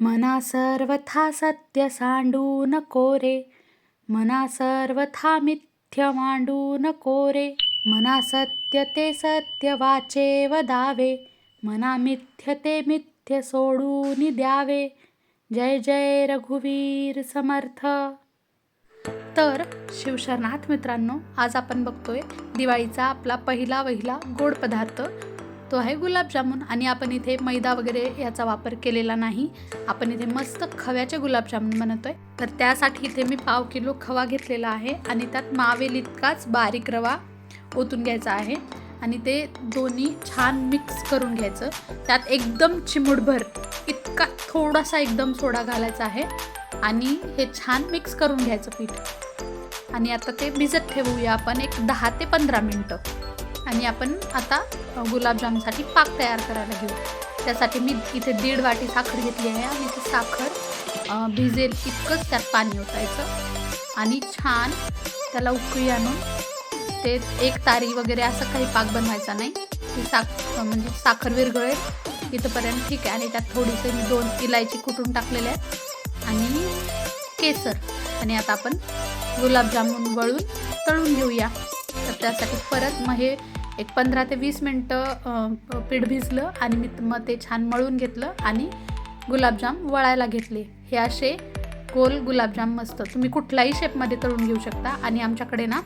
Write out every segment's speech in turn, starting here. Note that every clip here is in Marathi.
मना सर्वथा सत्य सांडू नको रे. मना सर्वथा मिथ्य मांडू नको रे. मना सत्य ते सत्य वाचे वदावे मना मिथ्य ते मिथ्य सोडून द्यावे. जय जय रघुवीर समर्थ. तर शिवशरणार्थ मित्रांनो आज आपण बघतोय दिवाळीचा आपला पहिला वहिला गोड पदार्थ तो आहे गुलाबजामुन. आणि आपण इथे मैदा वगैरे याचा वापर केलेला नाही. आपण इथे मस्त खव्याचे गुलाबजामुन बनवतोय. तर त्यासाठी इथे मी पाव किलो खवा घेतलेला आहे. आणि त्यात मावेल इतकाच बारीक रवा ओतून घ्यायचा आहे. आणि ते दोन्ही छान मिक्स करून घ्यायचं. त्यात एकदम चिमुडभर इतका थोडासा एकदम सोडा घालायचा आहे. आणि हे छान मिक्स करून घ्यायचं पीठ. आणि आता ते भिजत ठेवूया आपण एक दहा ते पंधरा मिनटं. आणि आपण आता गुलाबजामसाठी पाक तयार करायला घेऊ. त्यासाठी मी इथे दीड वाटी साखर घेतली आहे आणि ती साखर भिजेल इतकंच त्यात पाणी ओतायचं. आणि छान त्याला उकळी आणून ते एक तारी वगैरे असं काही पाक बनवायचा नाही. ती साख म्हणजे साखर विरघळेल इथंपर्यंत ठीक आहे. आणि त्यात थोडीसे मी दोन इलायची कुटून टाकलेल्या आहेत आणि केसर. आणि आता आपण गुलाबजामुन वळून तळून घेऊया. तर त्यासाठी परत मग हे एक पंधरा ते वीस मिनटं पीठ भिजलं आणि मी मग ते छान मळून घेतलं आणि गुलाबजाम वळायला घेतले. हे असे गोल गुलाबजाम मस्त. तुम्ही कुठल्याही शेपमध्ये तळून घेऊ शकता आणि आमच्याकडे ना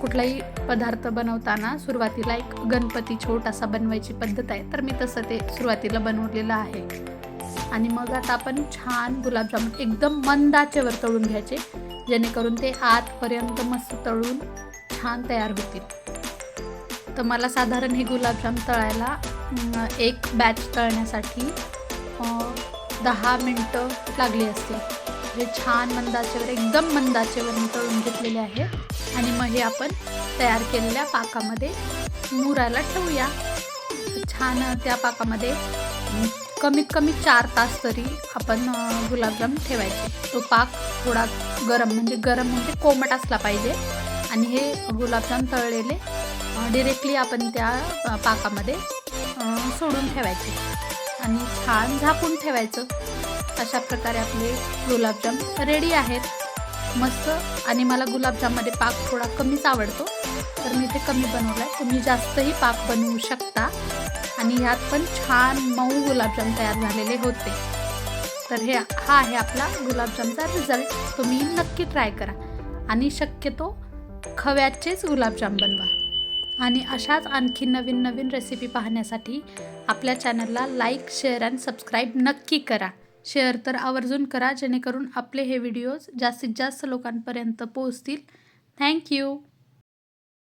कुठलाही पदार्थ बनवताना सुरुवातीला एक गणपती छोटासा बनवायची पद्धत आहे. तर मी तसं ते सुरुवातीला बनवलेलं आहे. आणि मग आता आपण छान गुलाबजाम एकदम मंदाचेवर तळून घ्यायचे जेणेकरून ते आतपर्यंत मस्त तळून छान तयार होतील. तर मला साधारण हे गुलाबजाम तळायला एक बॅच तळण्यासाठी दहा मिनटं लागली असतील. हे छान मंदाचेवर एकदम मंदाचेवर मी तळून घेतलेले आहे. आणि मग हे आपण तयार केलेल्या पाकामध्ये मुरायला ठेवूया. छान त्या पाकामध्ये कमीत कमी चार तास तरी आपण गुलाबजाम ठेवायचे. तो पाक थोडा गरम म्हणजे गरम म्हणजे कोमट असला पाहिजे. आणि हे गुलाबजाम तळलेले डिरेक्टली आपण त्या पाकामध्ये सोडून ठेवायचे. आणि छान झाकून ठेवायचं. अशा प्रकारे आपले गुलाबजाम रेडी आहेत. मस्त. आणि मला गुलाबजाममध्ये पाक थोडा कमीच आवडतो. तर मी ते कमी बनवलं आहे तुम्ही जास्तही पाक बनवू शकता. आणि ह्यात पण छान मऊ गुलाबजाम तयार झालेले होते. तर हे हा आहे आपला गुलाबजामचा रिझल्ट तुम्ही नक्की ट्राय करा. आणि शक्यतो खव्याचेच गुलाबजाम बनवा. आणि अशाच आणखी नवीन नवीन रेसिपी पाहण्यासाठी आपल्या चॅनलला लाईक शेअर अँड सबस्क्राईब नक्की करा. शेअर तर आवर्जून करा जेणेकरून आपले हे व्हिडिओज जास्तीत जास्त लोकांपर्यंत पोहोचतील. थँक्यू